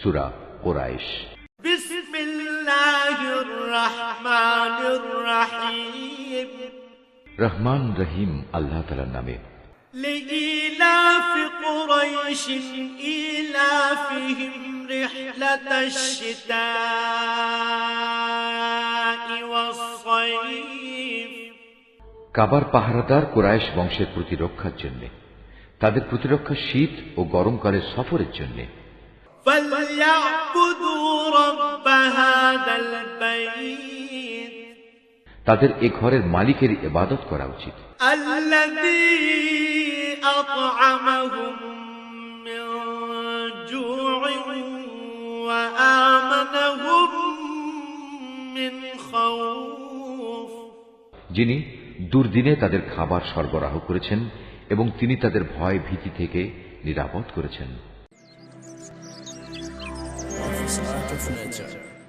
সুরা কোরাইশ بسم الله الرحمن الرحيم রহমান রহিম আল্লাহ তালার নামে لإيلاف قريش إيلافهم رحلة الشتاء والصيف কাবার পাহারাদার কোরাইশ বংশের প্রতিরক্ষার জন্য তাদের প্রতিরক্ষা শীত ও গরমকালের সফরের জন্য তাদের এ ঘরের মালিকের ইবাদত করা উচিত। যিনি দুর্দিনে তাদের খাবার সরবরাহ করেছেন এবং তিনি তাদের ভয় ভীতি থেকে নিরাপদ করেছেন। spark of nature.